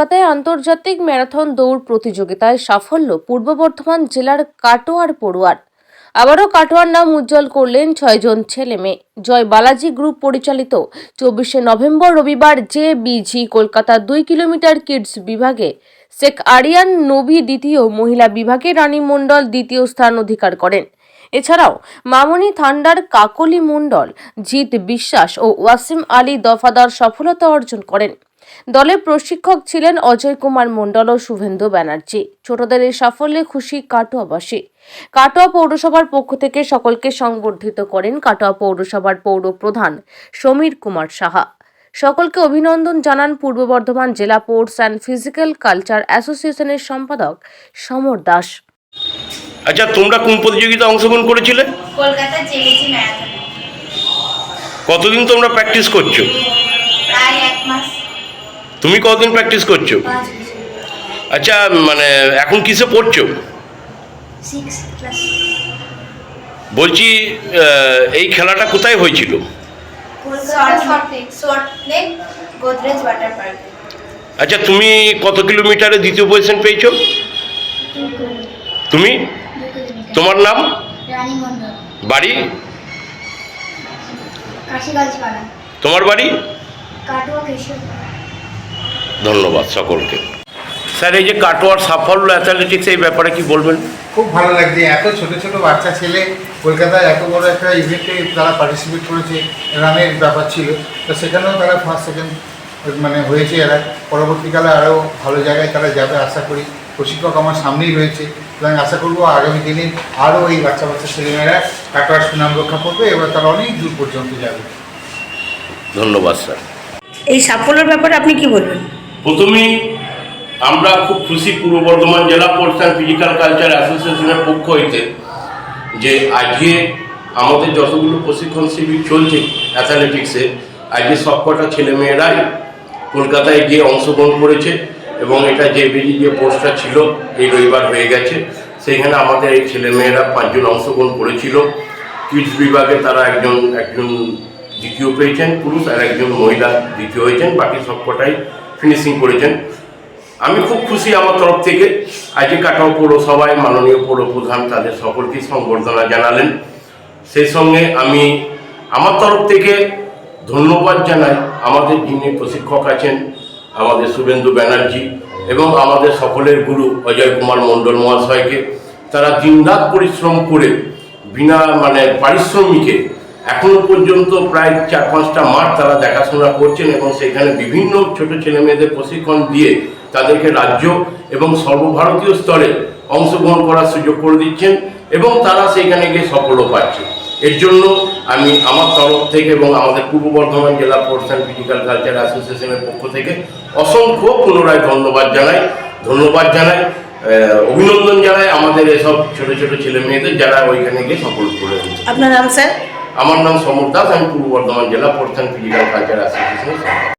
কলকাতায় আন্তর্জাতিক ম্যারাথন দৌড় প্রতিযোগিতায় সাফল্য পূর্ব বর্ধমান জেলার কাটোয়ার পড়ুয়ার। আবারও কাটোয়ার নাম উজ্জ্বল করলেন ছয়জন ছেলে মেয়ে। জয় বালাজি গ্রুপ পরিচালিত চব্বিশে নভেম্বর রবিবার জে বিজি কলকাতা দুই কিলোমিটার কিডস বিভাগে, শেখ আরিয়ান নবী দ্বিতীয় মহিলা বিভাগে রানী মণ্ডল দ্বিতীয় স্থান অধিকার করেন। এছাড়াও মামনি থান্ডার কাকলি মণ্ডল, জিৎ বিশ্বাস ও ওয়াসিম আলী দফাদার সফলতা অর্জন করেন। দলের প্রশিক্ষক ছিলেন অজয় কুমার মণ্ডল ও শুভেন্দু ব্যানার্জি। ছোটদের এই সাফল্যে খুশি কাটোয়াবাসী কাটোয়া পৌরসভার পক্ষ থেকে সকলকে সংবর্ধিত করেন কাটোয়া পৌরসভার পৌর প্রধান সমীর কুমার সাহা। সকলকে অভিনন্দন জানান পূর্ব বর্ধমান জেলা স্পোর্টস অ্যান্ড ফিজিক্যাল কালচার অ্যাসোসিয়েশনের সম্পাদক সমর দাস। আচ্ছা তোমরা কোন প্রতিযোগিতায় অংশগ্রহণ করেছিলে? কলকাতা জেলেজি ম্যারাথনে। কতদিন তোমরা প্র্যাকটিস করছ? প্রায় এক মাস। তুমি কতদিন প্র্যাকটিস করছ? আচ্ছা মানে এখন কিসে পড়ছো? বলছি এই খেলাটা কোথায় হয়েছিল? আচ্ছা তুমি কত কিলোমিটারে দ্বিতীয় পজিশন পেয়েছ? তুমি? তোমার নাম? বাড়ি? তোমার বাড়ি? ধন্যবাদ সকলকে। স্যার এই যে কাটোয়ার সাফল্য অ্যাথলেটিক্স এই ব্যাপারে কি বলবেন? খুব ভালো লাগছে। এত ছোট ছোট বাচ্চা ছেলে কলকাতায় এত বড় একটা ইভেন্টে তারা পার্টিসিপেট করেছে রানের ব্যাপার ছিল। তো সেখানেও তারা ফার্স্ট সেকেন্ড মানে হয়েছে এরা। পরবর্তীকালে আরও ভালো জায়গায় তারা যাবে আশা করি। প্রশিক্ষক আমার সামনেই রয়েছে। সুতরাং আশা করব আগামী দিনে আরও এই বাচ্চা বাচ্চা ছেলেমেয়েরা কাটোয়ার সুনাম রক্ষা করবে এবার তারা অনেক দূর পর্যন্ত যাবে। ধন্যবাদ স্যার। এই সাফল্যের ব্যাপারে আপনি কি বলবেন? প্রথমেই আমরা খুব খুশি পূর্ব বর্ধমান জেলা অ্যান্ড ফিজিক্যাল কালচার অ্যাসোসিয়েশনের পক্ষ হইতে যে আজকে আমাদের যতগুলো প্রশিক্ষণ শিবির চলছে অ্যাথলেটিক্সে আজকে সবকটা ছেলেমেয়েরাই কলকাতায় গিয়ে অংশগ্রহণ করেছে এবং এটা যে বেজি যে পোস্টটা ছিল, এই রবিবার হয়ে গেছে। সেইখানে আমাদের এই ছেলেমেয়েরা পাঁচজন অংশগ্রহণ করেছিল। কিডস বিভাগে তারা একজন একজন দ্বিতীয় পেয়েছেন, পুরুষ আর একজন মহিলা দ্বিতীয় হয়েছেন, বাকি সবকটাই ফিনিশিং করেছেন। আমি খুব খুশি আমার তরফ থেকে। আজকে কাটাও পৌরসভায় মাননীয় পৌর প্রধান তাদের সকলকে সংবর্ধনা জানালেন। সেই সঙ্গে আমি আমার তরফ থেকে ধন্যবাদ জানাই আমাদের যিনি প্রশিক্ষক আছেন, আমাদের শুভেন্দু ব্যানার্জি এবং আমাদের সকলের গুরু অজয় কুমার মণ্ডল মহাশয়কে। তারা দিনরাত পরিশ্রম করে বিনা মানে পারিশ্রমিকে এখনও পর্যন্ত প্রায় চার পাঁচটা মাঠ তারা দেখাশোনা করছেন এবং সেখানে বিভিন্ন ছোট ছেলে মেয়েদের প্রশিক্ষণ দিয়ে তাদেরকে রাজ্য এবং সর্বভারতীয় স্তরে অংশগ্রহণ করার সুযোগ করে দিচ্ছেন এবং তারা সেখানে গিয়ে সফলও পাচ্ছে। এর জন্য আমি আমার তরফ থেকে এবং আমাদের পূর্ব বর্ধমান জেলা অ্যান্ড ফিজিক্যাল কালচার অ্যাসোসিয়েশনের পক্ষ থেকে অসংখ্য পুনরায় ধন্যবাদ জানাই। ধন্যবাদ জানাই অভিনন্দন জানাই আমাদের এসব ছোট ছোট ছেলে মেয়েদের যারা ওইখানে গিয়ে সফল করে আপনার নাম, স্যার? আমার নাম সমর দাস আমি পূর্ব বর্ধমান জেলা প্রধান ফিজিক্যাল কালচার অ্যাসোসিয়েশনের